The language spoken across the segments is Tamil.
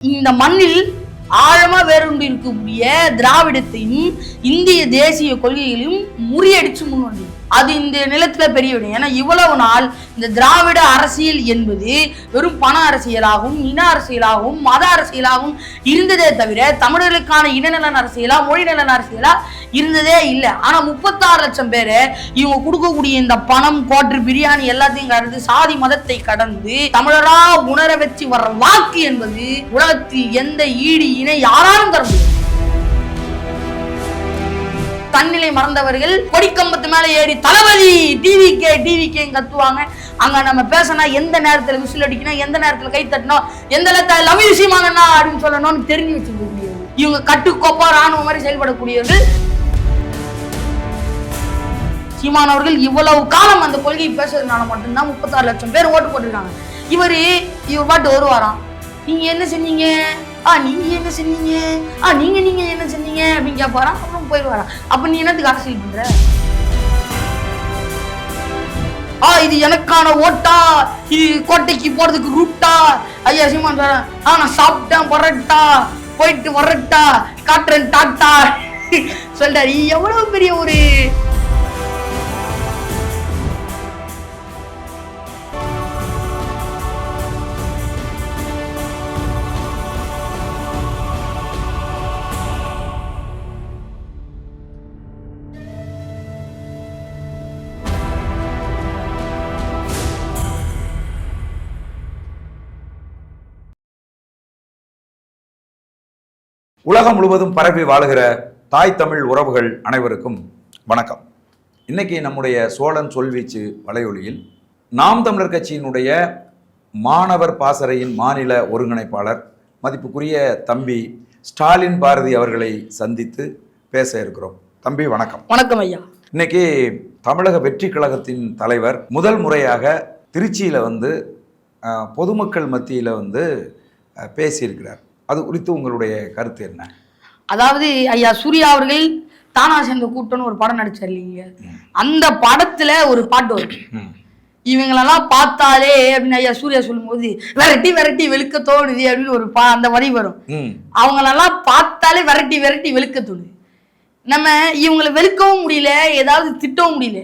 இந்த மண்ணில் ஆழமா வேரூன்றி இருக்கக்கூடிய திராவிடத்தையும் இந்திய தேசிய கொள்கைகளையும் முறியடிச்சு முன் வந்தது. அது இந்த நிலத்துல பெரிய விடும் ஏன்னா இவ்வளவு நாள் இந்த திராவிட அரசியல் என்பது வெறும் பண அரசியலாகவும் இன அரசியலாகவும் மத அரசியலாகவும் இருந்ததே தவிர தமிழர்களுக்கான இனநலன் அரசியலா மொழி நலன் அரசியலா இருந்ததே இல்லை. ஆனா முப்பத்தாறு லட்சம் பேர் இவங்க கொடுக்கக்கூடிய இந்த பணம் கோட்டு பிரியாணி எல்லாத்தையும் கடந்து சாதி மதத்தை கடந்து தமிழரா உணர வச்சு வர்ற வாக்கு என்பது உலகத்தில் எந்த ஈடு இணை யாராலும் தர முடியாது. தன்னிலை மறந்தவர்கள் கொடிக்கம்பத்து மேல ஏறி Thalapathy T V K T கத்துவாங்க. அங்க நம்ம பேசினா எந்த நேரத்துல விசில் அடிக்கணும் எந்த நேரத்துல கை தட்டணும் எந்த நேரத்துல லவ் விஷயமாங்கண்ணா அப்படின்னு சொல்லணும்னு தெரிஞ்சு வச்சுக்கக்கூடியவங்க இவங்க கட்டுக்கோப்பா ராணுவ மாதிரி செயல்படக்கூடியவர்கள். சீமான் அவர்கள் இவ்வளவு காலம் அந்த கொள்கையை பேசுறதுனால மட்டும்தான் முப்பத்தாறு லட்சம் பேர் ஓட்டு போட்டிருக்காங்க. இவர் இவர் பாட்டு வருவாராம் நீங்க என்ன செஞ்சீங்க? ஆ நீங்க என்ன செஞ்சீங்க ஆ நீங்க நீங்க என்ன செஞ்சீங்க அப்படின்னு கேட்பாரா அப்புறம் போயிடுவாராம் அப்ப நீ என்னத்துக்கு அரசியல் பண்ற? ஆ இது எனக்கான ஓட்டா. இது கோட்டைக்கு போறதுக்கு ரூட்டா. ஐயா சீமான் சார் ஆ நான் சாப்பிட்டேன் வரட்டா போயிட்டு வரட்டா. காட்டுறேன் டாட்டா. சொல்றாரு. எவ்வளவு பெரிய ஒரு உலகம் முழுவதும் பரவி வாழுகிற தாய் தமிழ் உறவுகள் அனைவருக்கும் வணக்கம். இன்னைக்கு நம்முடைய சோழன் சொல்வீச்சு வலையொலியில் நாம் தமிழர் கட்சியினுடைய மாணவர் பாசறையின் மாநில ஒருங்கிணைப்பாளர் மதிப்புக்குரிய தம்பி ஸ்டாலின் பாரதி அவர்களை சந்தித்து பேச இருக்கிறோம். தம்பி வணக்கம். வணக்கம் ஐயா. இன்னைக்கு தமிழக வெற்றி கழகத்தின் தலைவர் முதல் முறையாக திருச்சியில் வந்து பொதுமக்கள் மத்தியில் வந்து பேசியிருக்கிறார். அது குறித்து உங்களுடைய கருத்து என்ன? அதாவது ஐயா சூர்யா அவர்கள் தானா சேர்ந்த கூட்டம்னு ஒரு படம் நடிச்சார் இல்லைங்க. அந்த படத்துல ஒரு பாட்டு வரும். இவங்களெல்லாம் பார்த்தாலே அப்படின்னு ஐயா சூர்யா சொல்லும்போது விரட்டி விரட்டி வெளுக்க தோணுது அப்படின்னு ஒரு பா அந்த வரி வரும். அவங்களெல்லாம் பார்த்தாலே விரட்டி விரட்டி வெளுக்க தோணுது. நம்ம இவங்களை வெளுக்கவும் முடியல ஏதாவது திட்டவும் முடியல.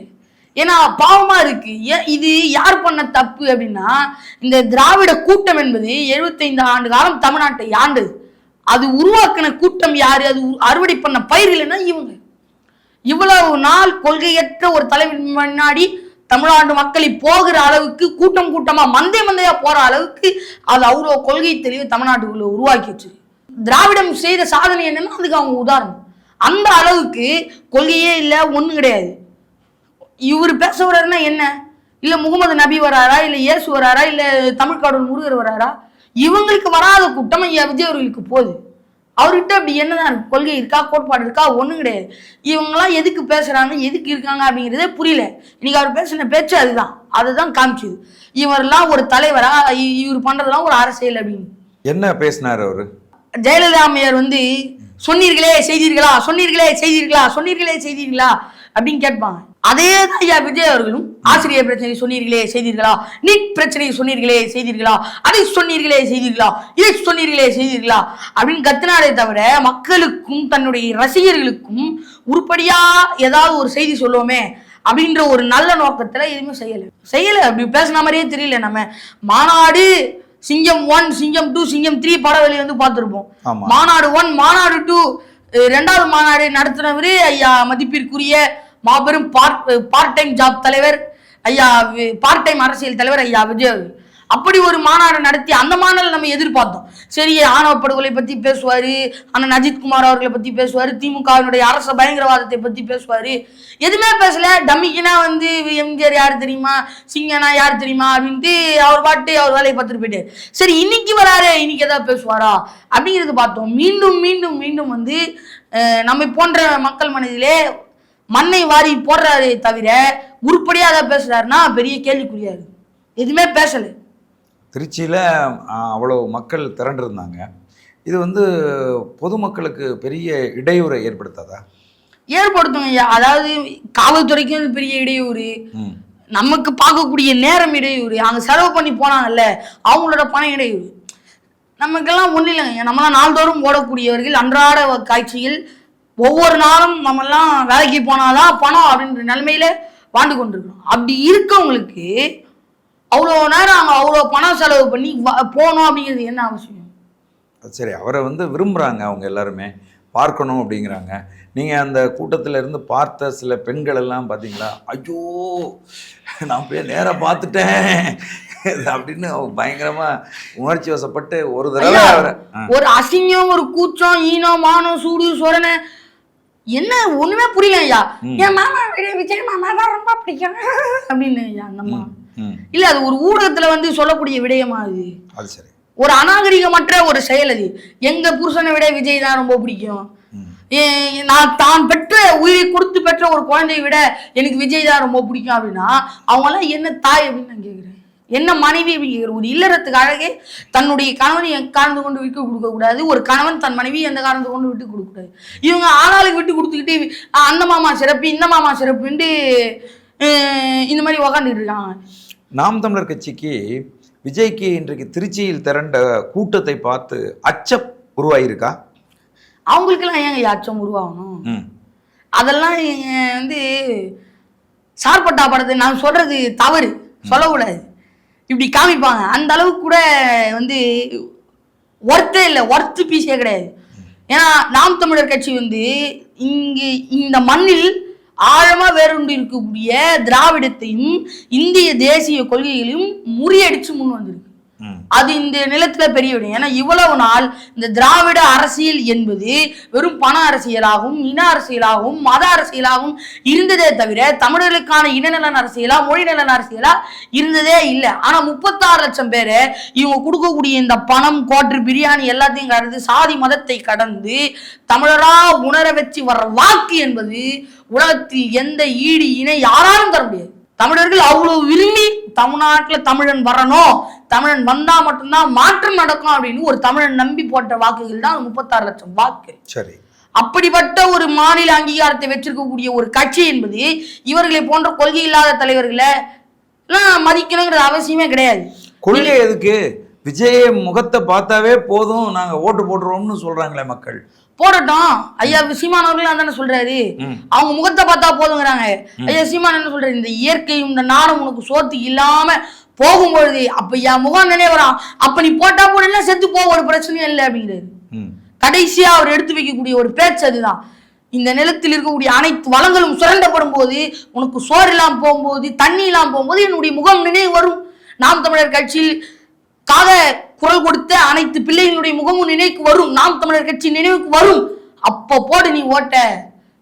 ஏன்னா பாவமா இருக்கு. ஏன் இது யார் பண்ண தப்பு அப்படின்னா இந்த திராவிட கூட்டம் என்பது 75 ஆண்டு காலம் தமிழ்நாட்டை ஆண்டது. அது உருவாக்கின கூட்டம் யாரு? அது அறுவடை பண்ண பயிர்கள்னா இவங்க. இவ்வளவு நாள் கொள்கையற்ற ஒரு தலைவர் முன்னாடி தமிழ்நாடு மக்களை போகிற அளவுக்கு கூட்டம் கூட்டமா மந்தை மந்தையா போற அளவுக்கு அது அவ்வளோ கொள்கை தெளிவு தமிழ்நாட்டுக்குள்ள உருவாக்கி திராவிடம் செய்த சாதனை என்னன்னா அதுக்கு அவங்க உதாரணம். அந்த அளவுக்கு கொள்கையே இல்லை ஒன்றும் கிடையாது. இவர் பேச வர்றாருன்னா என்ன? இல்ல முகமது நபி வராரா? இல்ல இயேசு வராரா? இல்ல தமிழ் கடவுள் முருகர் வராரா? இவங்களுக்கு வராத கூட்டம் ஐயா விஜய் அவர்களுக்கு போகுது. அவர்கிட்ட அப்படி என்னதான் இருக்கு கொள்கை இருக்கா கோட்பாடு இருக்கா ஒண்ணும் கிடையாது. இவங்கெல்லாம் எதுக்கு பேசுறாங்க எதுக்கு இருக்காங்க அப்படிங்கிறதே புரியல. இன்னைக்கு அவர் பேசின பேச்சு அதுதான். அதுதான் காமிச்சுது. இவரெல்லாம் ஒரு தலைவரா? இவர் பண்றதெல்லாம் ஒரு அரசியல் அப்படின்னு. என்ன பேசினார் அவரு? ஜெயலலிதா அம்மையார் வந்து சொன்னீர்களே செய்தீர்களா? சொன்னீர்களே செய்தீர்களா? சொன்னீர்களே செய்தீர்களா? அப்படின்னு கேட்பாங்க. அதே தான் ஐயா விஜய் அவர்களும் ஆசிரியர் பிரச்சனை சொன்னீர்களே செய்தீர்களா? நீட் பிரச்சனை சொன்னீர்களே செய்தீர்களா? அதை சொன்னீர்களே செய்தீர்களா? இதை சொன்னீர்களே செய்தீர்களா? அப்படின்னு கத்தினாரே தவிர மக்களுக்கும் தன்னுடைய ரசிகர்களுக்கும் உருப்படியா ஏதாவது ஒரு செய்தி சொல்லுவோமே அப்படின்ற ஒரு நல்ல நோக்கத்துல எதுவுமே செய்யல. செய்யல. அப்படி பேசின மாதிரியே தெரியல. நம்ம மாநாடு சிங்கம் ஒன் சிங்கம் டூ சிங்கம் த்ரீ பட வெளியே வந்து பார்த்துருப்போம். மாநாடு ஒன் மாநாடு டூ ரெண்டாவது மாநாடு நடத்தினவரு ஐயா மதிப்பிற்குரிய மாபெரும் பார்ட் பார்ட் டைம் ஜாப் தலைவர் ஐயா பார்ட் டைம் அரசியல் தலைவர் ஐயா விஜய் அப்படி ஒரு மாநாடு நடத்தி அந்த மாநாடு நம்ம எதிர்பார்த்தோம். சரி ஆணவ படுகொலை பத்தி பேசுவார் அண்ணன் அஜித்குமார் அவர்களை பத்தி பேசுவார் திமுகவினுடைய அரச பயங்கரவாதத்தை பத்தி பேசுவார். எதுவுமே பேசல. டம்மிக்குனா வந்து எம்ஜிஆர் யார் தெரியுமா? சிங்கனா யார் தெரியுமா? அப்படின்ட்டு அவர் பாட்டு அவர் வேலையை பார்த்துட்டு போயிட்டாரு. சரி இன்னைக்கு வராரு இன்னைக்கு ஏதாவது பேசுவாரா? அப்படிங்கிறது பார்த்தோம். மீண்டும் மீண்டும் மீண்டும் வந்து நம்மை போன்ற மக்கள் மனதிலே மண்ணை வாரி போடுறாரே தவிர உருப்படியா அதை பேசுறாருன்னா பெரிய கேள்விக்குரியாது எதுவுமே பேசல. திருச்சியில் அவ்வளோ மக்கள் திரண்டிருந்தாங்க. இது வந்து பொதுமக்களுக்கு பெரிய இடையூறை ஏற்படுத்தாதா? ஏற்படுத்தும் ஐயா அதாவது காவல்துறைக்கும் பெரிய இடையூறு. நமக்கு பார்க்கக்கூடிய நேரம் இடையூறு. அங்க செலவு பண்ணி போனாங்கல்ல அவங்களோட பணம் இடையூறு. நமக்கெல்லாம் ஒன்றும் இல்லைங்க. நம்மளாம் நாள்தோறும் ஓடக்கூடியவர்கள் அன்றாட காட்சியில் ஒவ்வொரு நாளும் நம்மெல்லாம் வேலைக்கு போனாதான் பணம் அப்படின்ற நிலைமையில வாழ்ந்து கொண்டிருக்கிறோம் அப்படி இருக்கவங்களுக்கு அவ்வளோ நேரம் அவங்க அவ்வளோ பணம் செலவு பண்ணி போகணும் அப்படிங்கிறது என்ன அவசியம்? சரி அவரை வந்து விரும்புகிறாங்க அவங்க எல்லாருமே. பார்க்கணும் அப்படிங்கிறாங்க. நீங்கள் அந்த கூட்டத்தில் இருந்து பார்த்த சில பெண்கள் எல்லாம் பார்த்தீங்களா ஐயோ நான் போய் நேராக பார்த்துட்டேன். அப்படின்னு பயங்கரமா உணர்ச்சி வசப்பட்டு ஒரு தடவை ஒரு அசிங்கம் ஒரு கூச்சம் ஈனம் மானம் சூடு சொரணை என்ன ஒண்ணுமே புரியல ஐயா. என் மாமா விஜய் மாமா தான் ரொம்ப பிடிக்கும். அப்படின்னு ஐயா அந்த அம்மா. இல்ல அது ஒரு ஊடகத்துல வந்து சொல்லக்கூடிய விடயமா அது? அது சரி. ஒரு அநாகரிகமற்ற ஒரு செயல் அது. எங்க புருஷனை விட விஜய் தான் ரொம்ப பிடிக்கும். நான் தான் பெற்ற உயிரை கொடுத்து பெற்ற ஒரு குழந்தையை விட எனக்கு விஜய் தான் ரொம்ப பிடிக்கும் அப்படின்னா அவங்கெல்லாம் என்ன தாய் அப்படின்னு நான் கேட்குறேன் என்ன மனைவி அப்படின்னு கேட்குறேன் ஒரு இல்லறத்துக்கு அழகே தன்னுடைய கணவனை என் காரணத்து கொண்டு விட்டு கொடுக்க கூடாது. ஒரு கணவன் தன் மனைவி எந்த காரணத்தை கொண்டு விட்டு கொடுக்க கூடாது. இவங்க ஆளாளுக்கு விட்டு கொடுத்துக்கிட்டு "ஆ, அந்த மாமா சிறப்பு இந்த மாமா சிறப்புன்ட்டு இந்த மாதிரி உக்காந்துட்டு இருக்காங்க. நாம் தமிழர் கட்சிக்கு விஜய்க்கு இன்றைக்கு திருச்சியில் திரண்ட கூட்டத்தை பார்த்து அச்சம் உருவாயிருக்கா? அவங்களுக்கெல்லாம் ஏங்க அச்சம் உருவாகணும்? அதெல்லாம் வந்து சார்பட்டா படத்தை நான் சொல்றது தவறு. சொல்லக்கூடாது. இப்படி காமிப்பாங்க. அந்த அளவுக்கு கூட வந்து ஒர்த்தே இல்லை. ஒர்த்து பீஸே கிடையாது. ஏன்னா நாம் தமிழர் கட்சி வந்து இங்கு இந்த மண்ணில் ஆழமா வேறுண்டு இருக்கக்கூடிய திராவிடத்தையும் இந்திய தேசிய கொள்கைகளையும் முறியடிச்சு முன் வந்திருக்கு. அது இந்த நிலத்துல பெரிய விடும் ஏன்னா இவ்வளவு நாள் இந்த திராவிட அரசியல் என்பது வெறும் பண அரசியலாகவும் இன அரசியலாகவும் மத அரசியலாகவும் இருந்ததே தவிர தமிழர்களுக்கான இனநலன் அரசியலா மொழி நலன் அரசியலா இருந்ததே இல்லை. ஆனா முப்பத்தாறு லட்சம் பேரை இவங்க கொடுக்கக்கூடிய இந்த பணம் கோட்டு பிரியாணி எல்லாத்தையும் கடந்து சாதி மதத்தை கடந்து தமிழரா உணர வச்சு வர்ற வாக்கு என்பது உலகத்தில் எந்த ஈடு இணை யாராலும் தர முடியாது. தமிழர்கள் அவ்வளவு விரும்பி தமிழ்நாட்டுல தமிழன் வரணும் தமிழன் வந்தா மட்டும்தான் மாற்றம் நடக்கும் அப்படின்னு ஒரு தமிழன் நம்பி போட்ட வாக்குகள் தான் முப்பத்தாறு லட்சம் வாக்கு சரி. அப்படிப்பட்ட ஒரு மாநில அங்கீகாரத்தை வச்சிருக்கக்கூடிய ஒரு கட்சி என்பது இவர்களை போன்ற கொள்கை இல்லாத தலைவர்களை மதிக்கணுங்கிற அவசியமே கிடையாது. கொள்கை எதுக்கு? விஜய் முகத்தை பார்த்தாவே போதும் நாங்க ஓட்டு போட்டுருவோம்னு சொல்றாங்களே மக்கள். போடட்டும். ஐயா சீமான் அவர்கள் தானே சொல்றாரு. அவங்க முகத்தை பார்த்தா போதுங்கிறாங்க. ஐயா சீமான் என்ன சொல்றாரு? இந்த இயற்கையும் இந்த நாடும் உனக்கு சோத்து இல்லாம போகும்பொழுது அப்ப என் முகம் நினைவு வரான் அப்ப நீ போட்டா போடல செத்து போ ஒரு பிரச்சனையும் இல்லை அப்படிங்கிறாரு. ம். கடைசியா அவர் எடுத்து வைக்கக்கூடிய ஒரு பேச்சு அதுதான். இந்த நிலத்தில் இருக்கக்கூடிய அனைத்து வளங்களும் சுரண்டப்படும் போது உனக்கு சோறு இல்லாம போகும்போது தண்ணி இல்லாம போகும்போது என்னுடைய முகம் நினைவு வரும். நாம் தமிழர் கட்சியில் காக குரல் கொடுத்த அனைத்து பிள்ளைகளுடைய முகமும் நினைவுக்கு வரும். நாம் தமிழர் கட்சி நினைவுக்கு வரும். அப்போ போடு நீ ஓட்ட.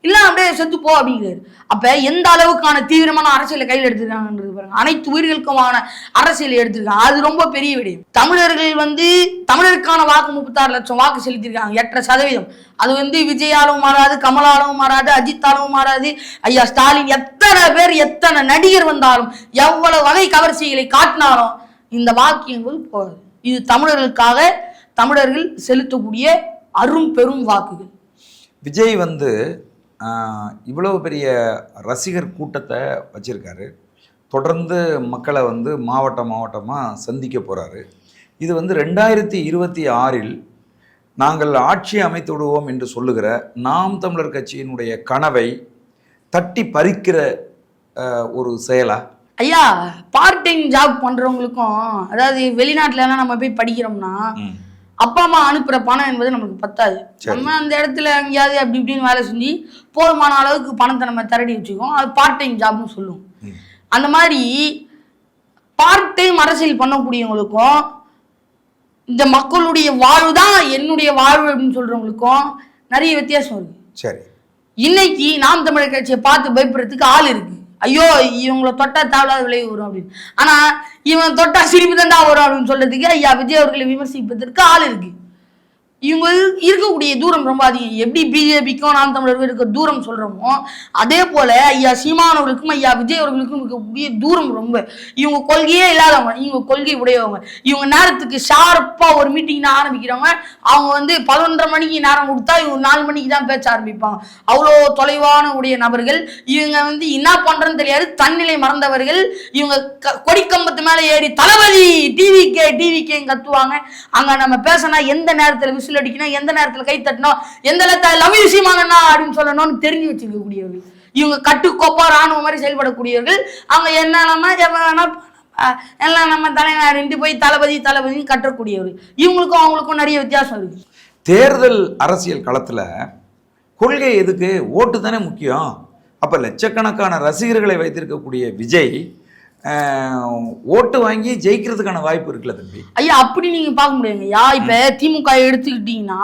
இல்ல அப்படியே செத்து போ அப்படிங்கிறாரு. அப்ப எந்த அளவுக்கான தீவிரமான அரசியலை கையில் எடுத்திருக்காங்கன்றது பாருங்க. அனைத்து உயிர்களுக்குமான அரசியலை எடுத்திருக்காங்க அது ரொம்ப பெரிய விடயம். தமிழர்கள் வந்து தமிழருக்கான வாக்கு முப்பத்தாறு லட்சம் வாக்கு செலுத்தியிருக்காங்க. எட்டரை சதவீதம். அது வந்து விஜயாலும் மாறாது கமலாலும் மாறாது அஜித்தாலும் மாறாது. ஐயா ஸ்டாலின் எத்தனை பேர் எத்தனை நடிகர் வந்தாலும் எவ்வளவு வகை கவர்ச்சிகளை காட்டினாலும் இந்த வாக்கியங்கள் என்பது இது தமிழர்களுக்காக தமிழர்கள் செலுத்தக்கூடிய அரும் பெரும் வாக்குகள். விஜய் வந்து இவ்வளவு பெரிய ரசிகர் கூட்டத்தை வச்சுருக்காரு. தொடர்ந்து மக்களை வந்து மாவட்ட மாவட்டமாக சந்திக்க போகிறாரு இது வந்து ரெண்டாயிரத்தி இருபத்தி ஆறில் நாங்கள் ஆட்சி அமைத்து விடுவோம் என்று சொல்லுகிற நாம் தமிழர் கட்சியினுடைய கனவை தட்டி பறிக்கிற ஒரு செயலாக ஐயா பார்ட் டைம் ஜாப் பண்றவங்களுக்கும் அதாவது வெளிநாட்டுல எல்லாம் நம்ம போய் படிக்கிறோம்னா அப்பா அம்மா அனுப்புற பணம் என்பது நமக்கு பத்தாது. நம்ம அந்த இடத்துல எங்கேயாவது அப்படி இப்படின்னு வேலை செஞ்சு போதுமான அளவுக்கு பணத்தை நம்ம திரடி வச்சுக்கோம் அது பார்ட் டைம் ஜாப்னு சொல்லுவோம். அந்த மாதிரி பார்ட் டைம் அரசியல் பண்ணக்கூடியவங்களுக்கும் இந்த மக்களுடைய வாழ்வு தான் என்னுடைய வாழ்வு அப்படின்னு சொல்றவங்களுக்கும் நிறைய வித்தியாசம் இருக்கு. சரி. இன்னைக்கு நாம் தமிழர் கட்சியை பார்த்து பயப்படுறதுக்கு ஆள் இருக்கு. ஐயோ இவங்கள தொட்டா தேவையில்லாத விளைவு வரும் அப்படின்னு. ஆனா இவன் தொட்டா சிரிப்பு தான் வரும் அப்படின்னு சொல்றதுக்கு ஐயா விஜய் அவர்களை விமர்சிப்பதற்கு ஆள் இருக்கு. இவங்க இருக்கக்கூடிய தூரம் ரொம்ப அதிகம். எப்படி பிஜேபிக்கும் நாம் தமிழர்கள் இருக்க தூரம் சொல்றோமோ அதே போல ஐயா சீமான் அவர்களுக்கும் ஐயா விஜய் அவர்களுக்கும் இருக்கக்கூடிய தூரம் ரொம்ப. இவங்க கொள்கையே இல்லாதவங்க இவங்க கொள்கை உடையவங்க. இவங்க நேரத்துக்கு ஷார்ப்பா ஒரு மீட்டிங் ஆரம்பிக்கிறவங்க அவங்க வந்து பதினொன்றரை மணிக்கு நேரம் கொடுத்தா இவங்க நாலு மணிக்கு தான் பேச்ச ஆரம்பிப்பாங்க. அவ்வளோ தொலைவான உடைய நபர்கள். இவங்க வந்து என்ன பண்றதுன்னு தெரியாது. தன்னிலை மறந்தவர்கள். இவங்க க- கொடிக்கம்பத்து மேலே ஏறி தளபதி டிவிக்கே டிவிக்கேன்னு கத்துவாங்க. அங்க நம்ம பேசினா எந்த நேரத்துல விசில் அடிக்கணும் எந்த நேரத்தில் கை தட்டணும் எந்த நேரத்துல லவ் யூ அப்படின்னு சொல்லணும்னு தெரிஞ்சு வச்சுக்கக்கூடியவர்கள். இவங்க கட்டுக்கோப்பா ராணுவ மாதிரி செயல்படக்கூடியவர்கள். அவங்க என்னென்னமா எல்லாம் நம்ம தலைவரின்ட்டு போய் தளபதி தளபதி கட்டக்கூடியவர்கள். இவங்களுக்கும் அவங்களுக்கும் நிறைய வித்தியாசம் இருக்கு. தேர்தல் அரசியல் களத்தில் கொள்கை எதுக்கு? ஓட்டு தானே முக்கியம். அப்போ லட்சக்கணக்கான ரசிகர்களை வைத்திருக்கக்கூடிய விஜய் ஓட்டு வாங்கி ஜெயிக்கிறதுக்கான வாய்ப்பு இருக்குல்ல தம்பி? ஐயா அப்படி நீங்க பார்க்க முடியாதுங்க. யா இப்ப திமுக எடுத்துக்கிட்டீங்கன்னா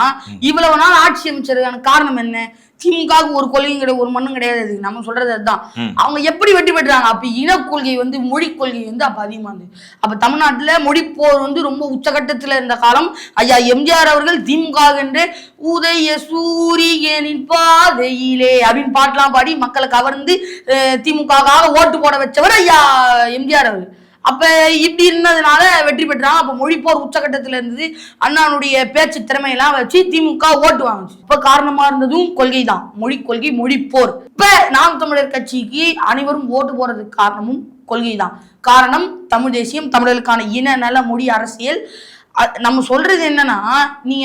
இவ்வளவு நாள் ஆட்சி அமைச்சதுக்கான காரணம் என்ன? திமுகவுக்கு ஒரு கொள்கையும் கிடையாது ஒரு மண்ணும் கிடையாது நம்ம சொல்றது அதுதான். அவங்க எப்படி வெற்றி பெற்றாங்க? அப்ப இன கொள்கை வந்து மொழி கொள்கை வந்து அப்ப அதிகமா இருந்தது. அப்ப தமிழ்நாட்டுல மொழிப்போர் வந்து ரொம்ப உச்சகட்டத்துல இருந்த காலம் ஐயா எம்ஜிஆர் அவர்கள் திமுக என்று உதய சூரியனின் பாதையிலே அப்படின்னு பாட்டெல்லாம் பாடி மக்களை கவர்ந்து திமுகவுக்காக ஓட்டு போட வச்சவர் ஐயா எம்ஜிஆர் அவர்கள். அப்ப இப்படி இருந்ததுனால வெற்றி பெற்றாங்க அப்ப மொழிப்போர் உச்சகட்டத்துல இருந்தது. அண்ணானுடைய பேச்சு திறமையெல்லாம் வச்சு திமுக ஓட்டு வாங்குச்சு. இப்ப காரணமா இருந்ததும் கொள்கை தான் மொழி கொள்கை மொழிப்போர் இப்ப நாம் தமிழர் கட்சிக்கு அனைவரும் ஓட்டு போறதுக்கு காரணமும் கொள்கை தான் காரணம் தமிழ் தேசியம் தமிழர்களுக்கான இன நல மொழி அரசியல். நம்ம சொல்றது என்னன்னா நீ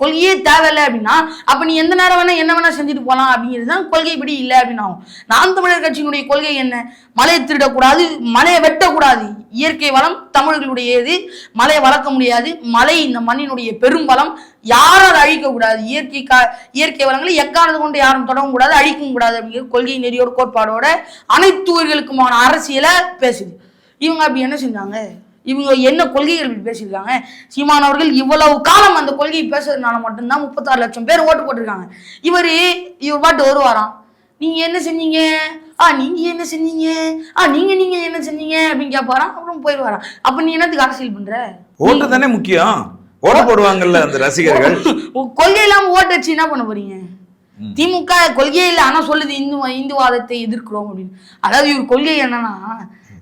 கொள்கையே தேவையில்லை அப்படின்னா அப்ப நீ எந்த நேரம் வேணா என்ன வேணா செஞ்சுட்டு போகலாம் அப்படிங்கிறது தான் கொள்கைப்படி இல்லை அப்படின்னு ஆகும் நாம் தமிழர் கட்சியினுடைய கொள்கை என்ன? மலையை திருடக்கூடாது மலையை வெட்டக்கூடாது. இயற்கை வளம் தமிழர்களுடையது. மலையை வளர்க்க முடியாது. மலை இந்த மண்ணினுடைய பெரும் வளம். யாரும் அதை அழிக்கக்கூடாது இயற்கை கா இயற்கை வளங்களை எக்காரணத்தை கொண்டு யாரும் தொடவும் கூடாது அழிக்கவும் கூடாது அப்படிங்கிற கொள்கை நெறியோட கோட்பாடோட அனைத்து ஊர்களுக்குமான அரசியலை பேசுது. இவங்க அப்படி என்ன செஞ்சாங்க? இவங்க என்ன கொள்கைகள் பேசியிருக்காங்க? சீமான் அவர்கள் இவ்வளவு காலம் அந்த கொள்கையை பேசுறதுனால மட்டும்தான் முப்பத்தாறு லட்சம் பேர் ஓட்டு போட்டிருக்காங்க. இவர் இவர் பாட்டு வருவாராம் நீங்க என்ன செஞ்சீங்க? ஆ நீங்க என்ன செஞ்சீங்க? ஆ நீங்க நீங்க என்ன செஞ்சீங்க? அப்படின்னு கேட்பாராம் அப்புறம் போயிடுவாராம் அப்ப நீ என்னத்துக்கு அரசியல் பண்ற? ஓட்டு தானே முக்கியம். ஓட்டு போடுவாங்கல்ல அந்த ரசிகர்கள். கொள்கை இல்லாம ஓட்டு வச்சு என்ன பண்ண போறீங்க? திமுக கொள்கையே இல்லை. ஆனா சொல்லுது இந்து இந்துவாதத்தை எதிர்க்கிறோம் அப்படின்னு. அதாவது இவர் கொள்கை என்னன்னா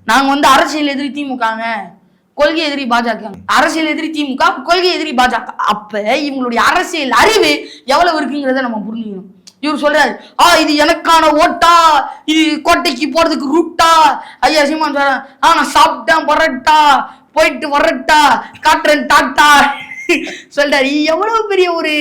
நாங்க வந்து அரசியல் எதிரி திமுகங்க. கொள்கை எதிரி பாஜக. அரசியல் எதிரி திமுக கொள்கை எதிரி பாஜக. அப்ப இவங்களுடைய அரசியல் அறிவு எவ்வளவு இருக்குங்கிறத நம்ம புரிஞ்சுக்கணும். இவர் சொல்றாரு ஆ இது எனக்கான ஓட்டா இது கோட்டைக்கு போறதுக்கு ரூட்டா. ஐயா சீமான் சொல்ற ஆ நான் சாப்பிட்டேன் வரட்டா போயிட்டு வரட்டா காட்டுறேன் டாட்டா சொல்றாரு எவ்வளவு பெரிய ஒரு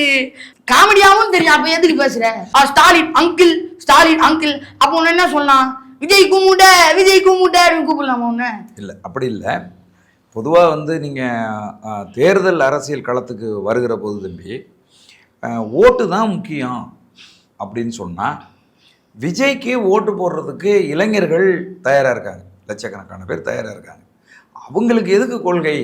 காமெடியாவும் தெரியும். அப்ப எதுக்கு பேசுற? ஆ, ஸ்டாலின் அங்கிள் ஸ்டாலின் அங்கிள். அப்போ உன்ன என்ன சொல்லலாம்? விஜய் கும்பிட விஜய் கும்பிட அப்படின்னு கூப்பிடலாமா ஒண்ணு இல்லை அப்படி இல்லை. பொதுவாக வந்து நீங்கள் தேர்தல் அரசியல் களத்துக்கு வருகிற போது தம்பி ஓட்டு தான் முக்கியம் அப்படின்னு சொன்னால் விஜய்க்கு ஓட்டு போடுறதுக்கு இளைஞர்கள் தயாராக இருக்காங்க. லட்சக்கணக்கான பேர் தயாராக இருக்காங்க. அவங்களுக்கு எதுக்கு கொள்கை?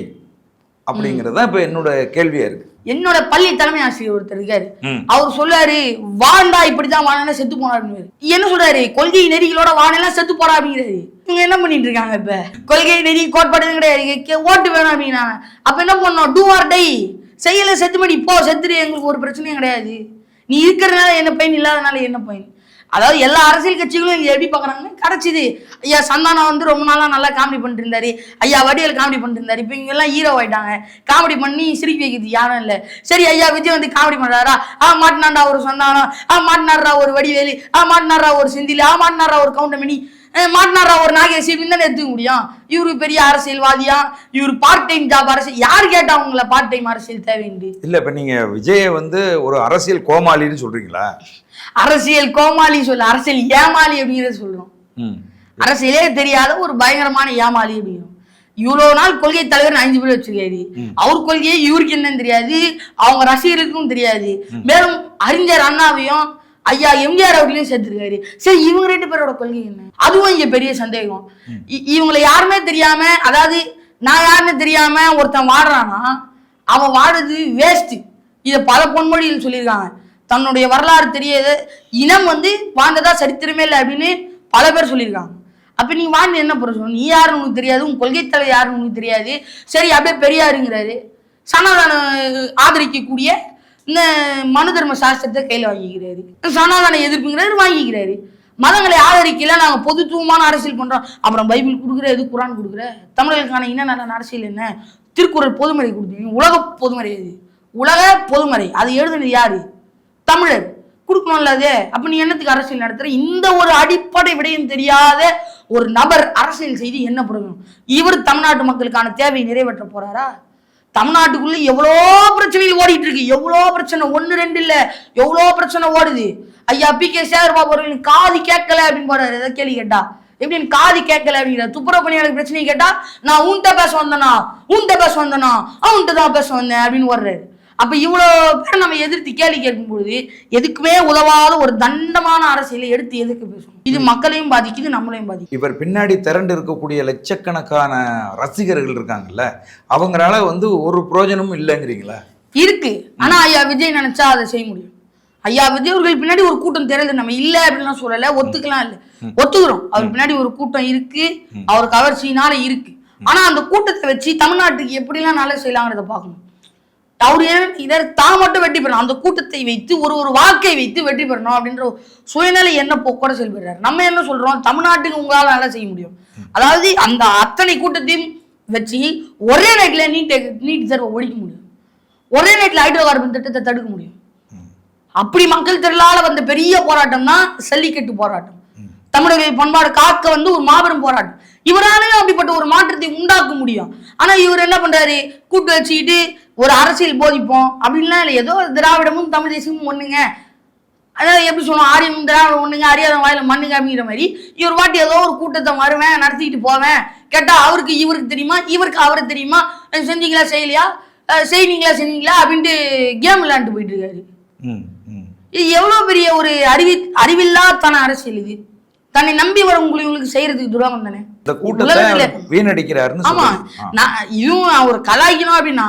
அப்படிங்கிறது தான் இப்போ என்னோட கேள்வியாக இருக்குது என்னோட பள்ளி தலைமை ஆசிரியர் ஒருத்தர் இருக்காரு. அவர் சொல்றாரு வாழ்ந்தா இப்படிதான் வாழனா செத்து போனா அப்படின்னு என்ன சொல்றாரு? கொள்கை நெறிகளோட வாழலாம் செத்து போறா அப்படிங்கிறாரு. இவங்க என்ன பண்ணிட்டு இருக்காங்க இப்ப? கொள்கை நெறி கோட்பாடு கிடையாது. ஓட்டு வேணும் அப்படின்னாங்க அப்ப என்ன பண்ணோம் டூ ஆர் டை செய்யல செத்து மணி இப்போ செத்துரு எங்களுக்கு ஒரு பிரச்சனையும் கிடையாது. நீ இருக்கிறதுனால என்ன பயன் இல்லாதனால என்ன பயன் அதாவது எல்லா அரசியல் கட்சிகளும் இங்கே எப்படி பாக்குறாங்கன்னா கிடச்சிது ஐயா சந்தானம் வந்து ரொம்ப நாளாக நல்லா காமெடி பண்ணிட்டு இருந்தாரு ஐயா வடிவேல் காமெடி பண்ணிட்டு இருந்தாரு இப்போ இவங்க எல்லாம் ஹீரோ ஆயிட்டாங்க. காமெடி பண்ணி சிரிக்க வைக்கிறது யாரும் இல்லை. சரி ஐயா விஜய் வந்து காமெடி பண்ணுறாரா ஆ மாட்டினாண்டா ஒரு சந்தானம். ஆ மாட்டினாரா ஒரு வடிவேலு. ஆ மாட்டினாரா ஒரு செந்தில். ஆ மாட்டினாரா ஒரு கவுண்டமணி. மாட்டினாரா ஒரு நாகேஷ் இப்படின்னு தானே எடுத்துக்க முடியும்? இவரு பெரிய அரசியல்வாதியா? இவரு பார்ட் டைம் ஜாப் அரசியல் யார் கேட்டா உங்களை பார்ட் டைம் அரசியல் தேவைண்டு இல்லை இப்போ நீங்கள் விஜயை வந்து ஒரு அரசியல் கோமாளின்னு சொல்கிறீங்களா அரசியல் கோமாளி சொல்ல அரசியல் ஏமாளி அப்படிங்கிறத சொல்றோம். அரசியலே தெரியாத ஒரு பயங்கரமான ஏமாளி அப்படிங்கிறோம். இவ்வளவு நாள் கொள்கை தலைவர் அஞ்சு பேர் வச்சிருக்காரு. அவர் கொள்கையே இவருக்கு என்னன்னு தெரியாது. அவங்க ரசிகருக்கும் தெரியாது. மேலும் அறிஞர் அண்ணாவையும் ஐயா எம்ஜிஆர் அவர்களையும் சேர்த்திருக்காரு. சரி இவங்க ரெண்டு பேரோட கொள்கை என்ன? அதுவும் இங்க பெரிய சந்தேகம். இவங்களை யாருமே தெரியாம அதாவது நான் யாருன்னு தெரியாம ஒருத்தன் வாடுறானா? அவன் வாடுறது வேஸ்ட் இதை பல பொன்மொழியில் சொல்லியிருக்காங்க. தன்னுடைய வரலாறு தெரியாத இனம் வந்து வாழ்ந்ததா சரித்திரமே இல்லை அப்படின்னு பல பேர் சொல்லியிருக்காங்க. அப்ப நீ வாழ்ந்து என்ன பிரச்சனை நீ யாருன்னு உனக்கு தெரியாது உன் கொள்கை தலைவர் யாருன்னு உனக்கு தெரியாது. சரி அப்படியே பெரியாருங்கிறாரு. சனாதன ஆதரிக்கக்கூடிய இந்த மனு தர்ம சாஸ்திரத்தை கையில் வாங்கிக்கிறாரு. சனாதன எதிர்ப்புங்கிறாரு வாங்கிக்கிறாரு. மதங்களை ஆதரிக்கல நாங்கள் பொதுத்துவமான அரசியல் பண்றோம். அப்புறம் பைபிள் கொடுக்குற எது குரான் கொடுக்குற? தமிழர்களுக்கான என்ன நல்ல அரசியல் என்ன? திருக்குறள் பொதுமறை கொடுத்தீங்க. உலக பொதுமறை அது. உலக பொதுமறை. அது எழுதுனது யாரு? தமிழர். கொடுக்கணும்ல அது? அப்ப நீ என்னத்துக்கு அரசியல் நடத்துற? இந்த ஒரு அடிப்படை விடயம் தெரியாத ஒரு நபர் அரசியல் செய்து என்ன பண்ணணும் இவர் தமிழ்நாட்டு மக்களுக்கான தேவையை நிறைவேற்ற போறாரா? தமிழ்நாட்டுக்குள்ள எவ்வளோ பிரச்சனைகள் ஓடிட்டு இருக்கு? எவ்வளோ பிரச்சனை? ஒன்று ரெண்டு இல்லை. எவ்வளோ பிரச்சனை ஓடுது? ஐயா பி. கே. சேகர் பாபு அவர்கள் காது கேட்கல அப்படின்னு போறாரு ஏதாவது கேள்வி கேட்டா? எப்படி காது கேட்கல அப்படிங்கிற துப்புரவு பணியாளர் பிரச்சனை கேட்டா நான் உன்கிட்ட பேச வந்தனா? உன்கிட்ட பேச வந்தனா? அவன்கிட்ட தான் பேச வந்தேன் அப்படின்னு வர்றாரு அப்ப இவ்வளோ பேர் நம்ம எதிர்த்து கேள்வி கேட்கும் பொழுது எதுக்குமே உதவாத ஒரு தண்டமான அரசியலை எடுத்து எதுக்கு பேசணும்? இது மக்களையும் பாதிக்குது நம்மளையும் பாதிக்குது. இவர் பின்னாடி திரண்டு இருக்கக்கூடிய லட்சக்கணக்கான ரசிகர்கள் இருக்காங்கல்ல அவங்களால வந்து ஒரு பிரயோஜனமும் இல்லைங்கிறீங்களா? இருக்கு. ஆனா ஐயா விஜய் நினைச்சா அதை செய்ய முடியும். ஐயா விஜய் அவர்கள் பின்னாடி ஒரு கூட்டம் தெரியுது நம்ம இல்ல அப்படின்லாம் சொல்லல ஒத்துக்கலாம் இல்ல. ஒத்துக்கிறோம். அவர் பின்னாடி ஒரு கூட்டம் இருக்கு அவர் கவர்ச்சினால இருக்கு. ஆனா அந்த கூட்டத்தை வச்சு தமிழ்நாட்டுக்கு எப்படிலாம் நல்லது செய்யலாங்கிறத பார்க்கணும். அவர் ஏன் தான் மட்டும் வெற்றி பெறணும். அந்த கூட்டத்தை வைத்து ஒரு ஒரு வாக்கை வைத்து வெற்றி பெறணும் அப்படின்ற ஒரு என்ன போக்கோட செயல்படுறாரு. நம்ம என்ன சொல்றோம்? தமிழ்நாட்டுக்கு உங்களால் நல்லா செய்ய முடியும். அதாவது அந்த அத்தனை கூட்டத்தையும் வச்சு ஒரே நைட்ல நீட் நீட் தேர்வை ஒழிக்க முடியும். ஒரே நைட்ல ஹைட்ரோ கார்பன் திட்டத்தை தடுக்க முடியும். அப்படி மக்கள் திரளால வந்த பெரிய போராட்டம் தான் ஜல்லிக்கட்டு போராட்டம். தமிழர்கள் பண்பாடு காக்க வந்து ஒரு மாபெரும் போராட்டம். இவராலையும் அப்படிப்பட்ட ஒரு மாற்றத்தை உண்டாக்க முடியும். ஆனா இவர் என்ன பண்றாரு? கூட்டு வச்சுக்கிட்டு ஒரு அரசியல் போதிப்போம். அப்படின்லாம் இல்லை. ஏதோ திராவிடமும் தமிழ் தேசியமும் ஒண்ணுங்க. அதாவது எப்படி சொல்லுவோம்? ஆரியமும் திராவிடம் ஒண்ணுங்க. அறியாத வாயில மண்ணுங்க அப்படிங்கிற மாதிரி. இவர் வாட்டி ஏதோ ஒரு கூட்டத்தை வருவேன் நடத்திக்கிட்டு போவேன். கேட்டா அவருக்கு இவருக்கு தெரியுமா? இவருக்கு அவருக்கு தெரியுமா? செஞ்சீங்களா? செய்யலையா? செய்வீங்களா செஞ்சீங்களா? அப்படின்ட்டு கேம் விளையாண்டு போயிட்டு இருக்காரு. இது எவ்வளவு பெரிய ஒரு அறிவி அறிவில்லாத்தான அரசியல் இது. தன்னை நம்பி வர உங்களுக்கு செய்யறதுக்கு துரோகம் தானே? இந்த கூட்டத்தை வீணடிக்கிறாருன்னு ஆமா. நான் இதுவும் ஒரு கலாய்க்கணும் அப்படின்னா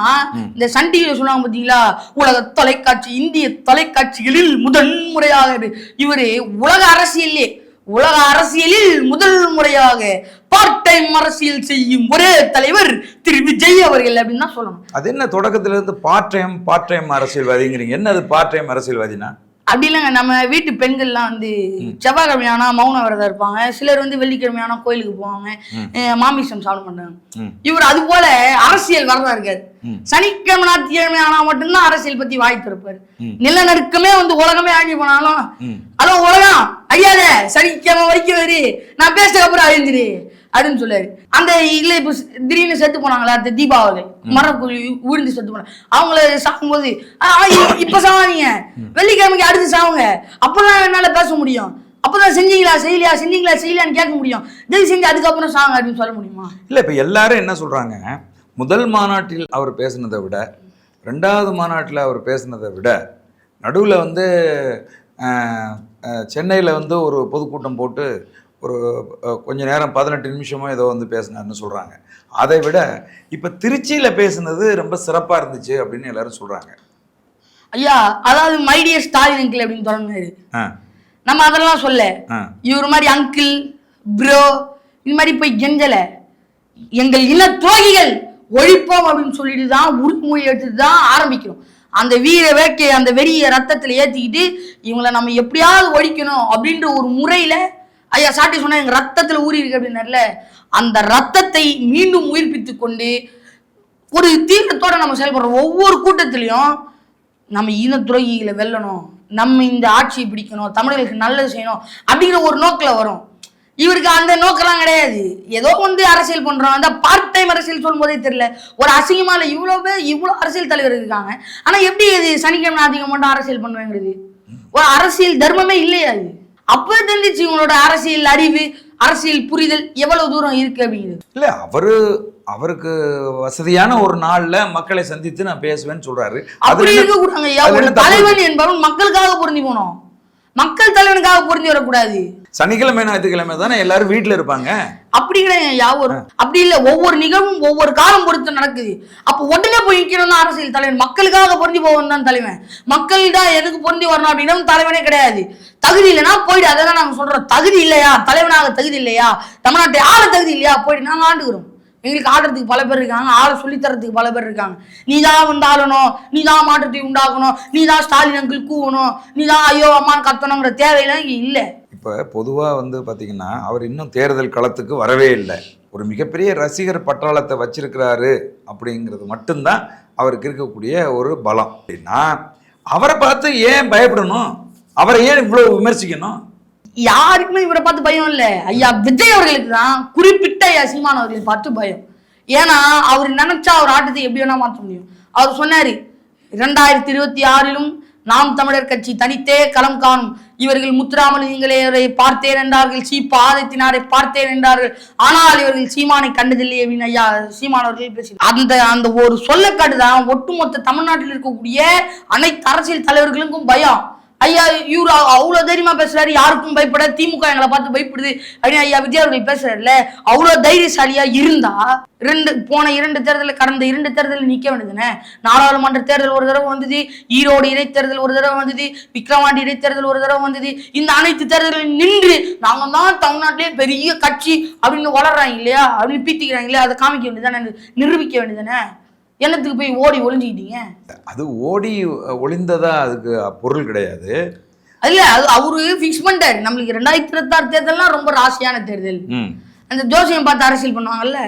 இந்த சன் டிவியில சொல்லுவாங்க பாத்தீங்களா? உலக தொலைக்காட்சி இந்திய தொலைக்காட்சிகளில் முதன் முறையாக. இவரு உலக அரசியலே உலக அரசியலில் முதல் முறையாக பார்ட் டைம் அரசியல் செய்யும் ஒரே தலைவர் திரு விஜய் அவர்கள் அப்படின்னு தான் சொல்லணும். அது என்ன தொடக்கத்துல இருந்து பார்ட் டைம் பார்ட் டைம் அரசியல்வாதிங்கிறீங்க. என்னது பார்ட் டைம் அரசியல்வாதினா? அப்படி இல்லைங்க நம்ம வீட்டு பெண்கள்லாம் வந்து செவ்வாய்க்கிழமை ஆனா மௌன விரதம் இருப்பாங்க. சிலர் வந்து வெள்ளிக்கிழமை ஆனா கோயிலுக்கு போவாங்க. மாமிசம் சாப்பிட மாட்டாங்க. இவர் அது போல அரசியல் விரதம் இருக்காரு. சனிக்கிழமை ஞாயிற்றுக்கிழமை ஆனா மட்டும்தான் அரசியல் பத்தி வாய் திறப்பாரு. நிலநடுக்கமே வந்து உலகமே அழிஞ்சு போனாலும் ஹலோ உலகம் ஐயாத சனிக்கிழமை வரைக்கும் வரு நான் பேசுறதுக்கு அப்புறம் அழிஞ்சிரு. அப்படின்னு சொல்லாரு அந்த இல்ல இப்ப திடீர்னு செத்து போனாங்களா அந்த தீபாவளி. மரக்குழி விழுந்து செத்து போனாங்க அவங்கள சாகும்போது "ஆ, ஆ, இ- இப்ப சாவாதீங்க. வெள்ளிக்கிழமைக்கு அடுத்து சாவுங்க. அப்பதான் என்னால பேச முடியும். அப்பதான் செஞ்சீங்களா செய்யலையா செஞ்சீங்களா செய்யலையான்னு கேட்க முடியும். தயவு செஞ்சு அதுக்கப்புறம் சாங்க அப்படின்னு சொல்ல முடியுமா? இல்ல இப்ப எல்லாரும் என்ன சொல்றாங்க முதல் மாநாட்டில் அவர் பேசினதை விட ரெண்டாவது மாநாட்டில் அவர் பேசினதை விட நடுவில் வந்து சென்னையில் வந்து ஒரு பொதுக்கூட்டம் போட்டு ஒரு கொஞ்ச நேரம் பதினெட்டு நிமிஷமோ ஏதோ வந்து பேசினாருன்னு சொல்கிறாங்க அதை விட இப்போ திருச்சியில் பேசுனது ரொம்ப சிறப்பாக இருந்துச்சு அப்படின்னு எல்லாரும் சொல்கிறாங்க ஐயா அதாவது மைடியர் ஸ்டாலின் அங்கிள் அப்படின்னு ஆ. நம்ம அதெல்லாம் சொல்ல. இவர் மாதிரி அங்கிள் ப்ரோ இந்த மாதிரி போய் கெஞ்சல. எங்கள் இன துரோகிகள் ஒழிப்போம் அப்படின்னு சொல்லிட்டு தான் உறுதிமொழி எடுத்துட்டு தான் ஆரம்பிக்கிறோம். அந்த வீர வேட்கை அந்த வெறிய ரத்தத்துல ஏத்திக்கிட்டு இவங்களை நம்ம எப்படியாவது ஒழிக்கணும் அப்படின்ற ஒரு முறையில ஐயா சாட்டி சொன்னா எங்க ரத்தத்துல ஊறி இருக்கு அப்படின்னார்ல அந்த ரத்தத்தை மீண்டும் உயிர்ப்பித்து கொண்டு ஒரு தீவிரத்தோட நம்ம செயல்படுறோம். ஒவ்வொரு கூட்டத்திலையும் நம்ம இன துரோகிகளை வெல்லணும் நம்ம இந்த ஆட்சியை பிடிக்கணும் தமிழர்களுக்கு நல்லது செய்யணும் அப்படிங்கிற ஒரு நோக்கில் வரும். இவருக்கு அந்த நோக்கெல்லாம் கிடையாது. ஏதோ வந்து அரசியல் பண்றோம். அந்த பார்ட் டைம் அரசியல் சொல்லும் போதே தெரியல. ஒரு அசிங்கமா இல்லை இவ்வளோ பேர் இவ்வளோ அரசியல் தலைவர் இருக்காங்க. ஆனால் எப்படி இது சனிக்கிழமை அதிகம் மட்டும் அரசியல் பண்ணுவேங்கிறது? ஒரு அரசியல் தர்மமே இல்லையா அது அப்போ தெரிஞ்சிச்சு இவங்களோட அரசியல் அறிவு அரசியல் புரிதல் எவ்வளவு தூரம் இருக்கு அப்படிங்கிறது இல்லை அவரு அவருக்கு வசதியான ஒரு நாள்ல மக்களை சந்தித்து நான் பேசுவேன்னு சொல்றாரு. அப்படி இருக்க கூடாங்க தலைவன் என்பவன் மக்களுக்காக பொருந்தி போனோம். மக்கள் தலைவனுக்காக பொருந்தி வரக்கூடாது. சனிக்கிழமை ஞாயிற்றுக்கிழமை தானே எல்லாரும் வீட்டில் இருப்பாங்க? அப்படி கிடையாது ஐயா ஒரு அப்படி இல்ல ஒவ்வொரு நிகழ்வும் ஒவ்வொரு காலம் பொறுத்து நடக்குது. அப்ப உடனே போய் நிக்கணும் தான் அரசியல் தலைவன். மக்களுக்காக பொருந்தி போவன் தான் தலைவன். மக்கள் தான் எதுக்கு பொருந்தி வரணும் அப்படின்னா தலைவனே கிடையாது. தகுதி இல்லைன்னா போயிடு. அதை தான் நாங்க சொல்றோம். தகுதி இல்லையா? தலைவனாக தகுதி இல்லையா? தமிழ்நாட்டை ஆள தகுதி இல்லையா? போயிடு. நாங்க ஆண்டுகிறோம் எங்களுக்கு ஆடுறதுக்கு பல பேர் இருக்காங்க. ஆள சொல்லித் தரதுக்கு பல பேர் இருக்காங்க. நீ தான் வந்து ஆளணும். நீ தான் மாற்றத்தை உண்டாக்கணும். நீ தான் ஸ்டாலின் அங்கிள் கூவணும். நீ தான் ஐயோ அம்மான்னு கத்தணுங்கிற தேவையெல்லாம் இங்கே இல்லை. இப்போ பொதுவாக வந்து பார்த்தீங்கன்னா அவர் இன்னும் தேர்தல் களத்துக்கு வரவே இல்லை. ஒரு மிகப்பெரிய ரசிகர் பட்டாளத்தை வச்சிருக்கிறாரு அப்படிங்கிறது மட்டும்தான் அவருக்கு இருக்கக்கூடிய ஒரு பலம். அப்படின்னா அவரை பார்த்து ஏன் பயப்படணும்? அவரை ஏன் இவ்வளோ விமர்சிக்கணும்? யாருக்குமே இவரை பார்த்து பயம் இல்லை. ஐயா விஜய் அவர்களுக்கு தான் குறிப்பிட்ட ஐயா சீமான் அவர்களை பார்த்து பயம். ஏன்னா அவர் நினைச்சா அவர் ஆட்டத்தை எப்படி வேணா மாற்ற முடியும். அவர் சொன்னாரு இரண்டாயிரத்தி இருபத்தி ஆறிலும் நாம் தமிழர் கட்சி தனித்தே களம் காணும். இவர்கள் முத்துராமலிங்கரை பார்த்தேன் என்றார்கள். சீ பாதத்தினாரை பார்த்தேன் என்றார்கள். ஆனால் இவர்கள் சீமானை கண்டதில்லை அப்படின்னு ஐயா. சீமான் அவர்கள் பேசி அந்த அந்த ஒரு சொல்லக்காட்டு தான் ஒட்டுமொத்த தமிழ்நாட்டில் இருக்கக்கூடிய அனைத்து அரசியல் தலைவர்களுக்கும் பயம். ஐயா இவரு அவ்வளவு தைரியமா பேசுறாரு. யாருக்கும் பயப்பட திமுக எங்களை பார்த்து பயப்படுது. அப்படின்னு ஐயா விஜய் அவர்கள் பேசுறாருல அவ்வளவு தைரியசாலியா இருந்தா ரெண்டு போன இரண்டு தேர்தலில் கடந்த இரண்டு தேர்தலில் நிக்க வேண்டியதுனே நாடாளுமன்ற தேர்தல் ஒரு தடவை வந்தது ஈரோடு இடைத்தேர்தல் ஒரு தடவை வந்தது விக்ரவாண்டி இடைத்தேர்தல் ஒரு தடவை வந்தது. இந்த அனைத்து தேர்தலில் நின்று நாங்க தான் தமிழ்நாட்டிலே பெரிய கட்சி அப்படின்னு வளர்றாங்க இல்லையா? அப்படின்னு பீத்திக்கிறாங்க இல்லையா? அதை காமிக்க வேண்டியதானே நிரூபிக்க வேண்டியதானே என்னத்துக்கு போய் ஓடி ஒளிஞ்சுக்கிட்டீங்க? அது ஓடி ஒளிந்ததா அதுக்கு பொருள் கிடையாது. இல்ல அது அவரு ஃபிக்ஸ் பண்ணிட்டாரு. நம்மளுக்கு ரெண்டாயிரத்தி இருபத்தாறு தேர்தல்லாம் ரொம்ப ராசியான தேர்தல். அந்த ஜோசியம் பார்த்து அரசியல் பண்ணுவாங்கல்ல.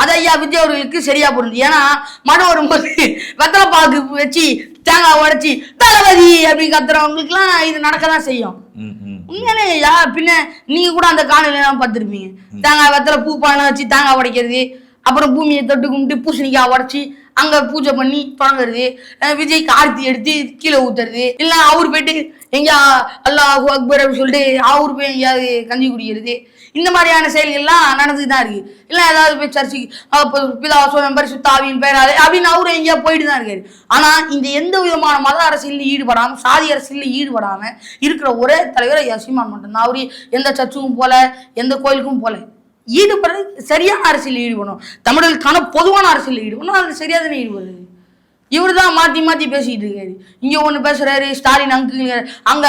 அது ஐயா விஜய் அவர்களுக்கு சரியா பொருந்தும் ஏன்னா மழை வரும்போது வெத்தலை பாக்கு வச்சு தேங்காய் உடைச்சி தளபதி அப்படின்னு கத்துறவங்களுக்குலாம் இது நடக்க தான் செய்யும் உண்மையிலே ஐயா பின்ன நீங்க கூட அந்த காணொலியெல்லாம் பார்த்துருப்பீங்க. தேங்காய் வெத்தலை பூ பானை வச்சு தேங்காய் உடைக்கிறது அப்புறம் பூமியை தொட்டு கும்பிட்டு பூசணிக்காய் உடைச்சி அங்க பூஜை பண்ணி தொடங்குறது விஜய்க்கு ஆர்த்தி எடுத்து கீழே ஊத்துறது. இல்ல அவர் போயிட்டு எங்கேயா அல்லாஹ் அக்பர் அப்படின்னு சொல்லிட்டு அவர் போய் எங்கேயாவது கஞ்சி குடிக்கிறது. இந்த மாதிரியான செயல்கள்லாம் நடந்துட்டு தான் இருக்கு. இல்ல ஏதாவது போய் சர்ச்சுக்கு பிதாசோ மெம்பர் பிதா சோழன் பேராது அப்படின்னு அவரும் எங்கேயா போயிட்டு தான் இருக்காரு. ஆனா இந்த எந்த விதமான மத அரசியலில் ஈடுபடாம சாதி அரசியலில் ஈடுபடாம இருக்கிற ஒரே தலைவர் ஐயா சீமான் மட்டும்தான். அவரு எந்த சர்ச்சுக்கும் போல எந்த கோயிலுக்கும் போல. ஈடுபடுறது சரியான அரசியல் ஈடுபடணும். தமிழர்களுக்கான பொதுவான அரசியல் ஈடுபடணும். அது சரியா தானே ஈடுபடுறது? இவரு தான் மாத்தி மாத்தி பேசிட்டு இருக்காரு. இங்க ஒண்ணு பேசுறாரு ஸ்டாலின் அங்கிள் அங்க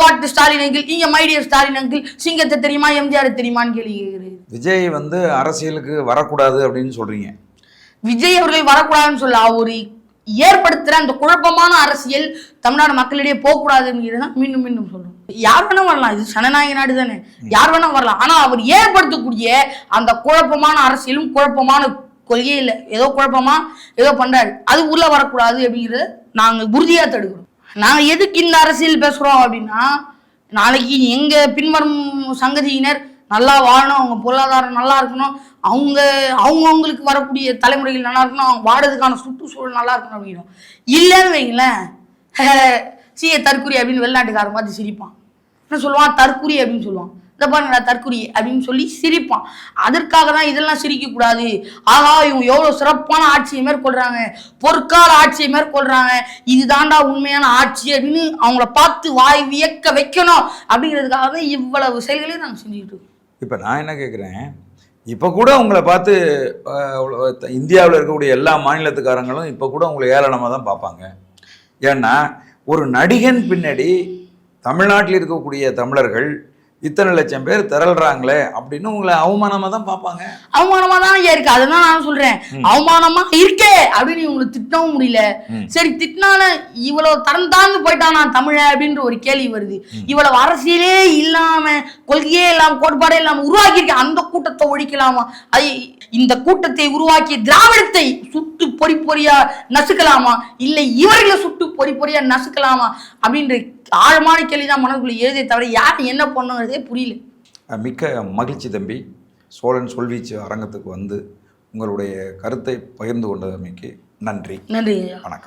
வாட் ஸ்டாலின் அங்கிள் இங்க மைடியர் ஸ்டாலின் அங்கிள் சிங்கத்தை தெரியுமா எம்ஜிஆர் தெரியுமான்னு கேள்வி கேட்குறாரு விஜய் வந்து அரசியலுக்கு வரக்கூடாது அப்படின்னு சொல்றீங்க. விஜய் அவர்கள் வரக்கூடாதுன்னு சொல்ல அவர் ஏற்படுத்துகிற அந்த குழப்பமான அரசியல் தமிழ்நாடு மக்களிடையே போகக்கூடாதுங்கிறத மீண்டும் மீண்டும் சொல்றோம் யார் வேணா வரலாம். இது சனநாயக நாடு தானே. யார் வேணா வரலாம். ஆனா அவர் ஏற்படுத்தக்கூடிய அந்த குழப்பமான அரசியலும் குழப்பமான கொள்கையே இல்லை. ஏதோ குழப்பமா ஏதோ பண்றாரு. அது உள்ள வரக்கூடாது அப்படிங்கிறத நாங்க உறுதியா தடுக்கிறோம் நாங்க எதுக்கு இந்த அரசியல் பேசுறோம் அப்படின்னா நாளைக்கு எங்க பின்வரும் சங்கதியினர் நல்லா வாழணும் அவங்க பொருளாதாரம் நல்லா இருக்கணும் அவங்க அவங்கவுங்களுக்கு வரக்கூடிய தலைமுறைகள் நல்லா இருக்கணும் அவங்க வாடுறதுக்கான சுற்றுச்சூழல் நல்லா இருக்கணும் அப்படின்னும். இல்லைன்னு வைங்களேன். சீய தற்குறி அப்படின்னு வெளிநாட்டுக்காரன் பார்த்து சிரிப்பான். என்ன சொல்லுவான்? தற்குறி அப்படின்னு சொல்லுவான். இந்த பாருங்கடா தற்குறி அப்படின்னு சொல்லி சிரிப்பான். அதற்காக தான் இதெல்லாம் சிரிக்கக்கூடாது. ஆகா இவங்க எவ்வளோ சிறப்பான ஆட்சியை மேற்கொள்கிறாங்க பொற்கால ஆட்சியை மேற்கொள்கிறாங்க இதுதாண்டா உண்மையான ஆட்சி அப்படின்னு அவங்கள பார்த்து வாய் வியக்க வைக்கணும். அப்படிங்கிறதுக்காக தான் இவ்வளவு செயல்களையும் நாங்கள் செஞ்சுக்கிட்டு இருக்கோம். இப்போ நான் என்ன கேட்குறேன் இப்போ கூட உங்களை பார்த்து இந்தியாவில் இருக்கக்கூடிய எல்லா மாநிலத்துக்காரங்களும் இப்போ கூட உங்களை ஏளனமாக தான் பார்ப்பாங்க. ஏன்னா ஒரு நடிகன் பின்னாடி தமிழ்நாட்டில் இருக்கக்கூடிய தமிழர்கள் இத்தனை லட்சம் பேர் திரள்றாங்களே அப்படின்னு உங்களை அவமானமாக தான் பார்ப்பாங்க. அவமானமா தான் ஐயா இருக்கு. அதுதான் நான் சொல்றேன். அவமானமா இருக்கே அப்படின்னு இவங்களுக்கு திட்டவும் முடியல. சரி திட்டினால இவ்வளவு தரம் தாழ்ந்து போயிட்டானா தமிழ அப்படின்ற ஒரு கேள்வி வருது. இவ்வளவு அரசியலே இல்லாம கொள்கையே இல்லாம கோட்பாடே இல்லாம உருவாக்கி அந்த கூட்டத்தை ஒழிக்கலாமா? அது இந்த கூட்டத்தை உருவாக்கிய திராவிடத்தை சுட்டு பொறி பொறியா நசுக்கலாமா? இல்லை இவர்களை சுட்டு பொறி பொறியா நசுக்கலாமா? அப்படின்ற ஆழமான கேள்வி தான் மனதுக்குள்ள எழுதே தவிர யார் என்ன பண்ணுங்கிறதே புரியல. மிக்க மகிழ்ச்சி தம்பி. சோழன் சொல்வீச்சு அரங்கத்துக்கு வந்து உங்களுடைய கருத்தை பகிர்ந்து கொண்டமைக்கு நன்றி. நன்றி வணக்கம்.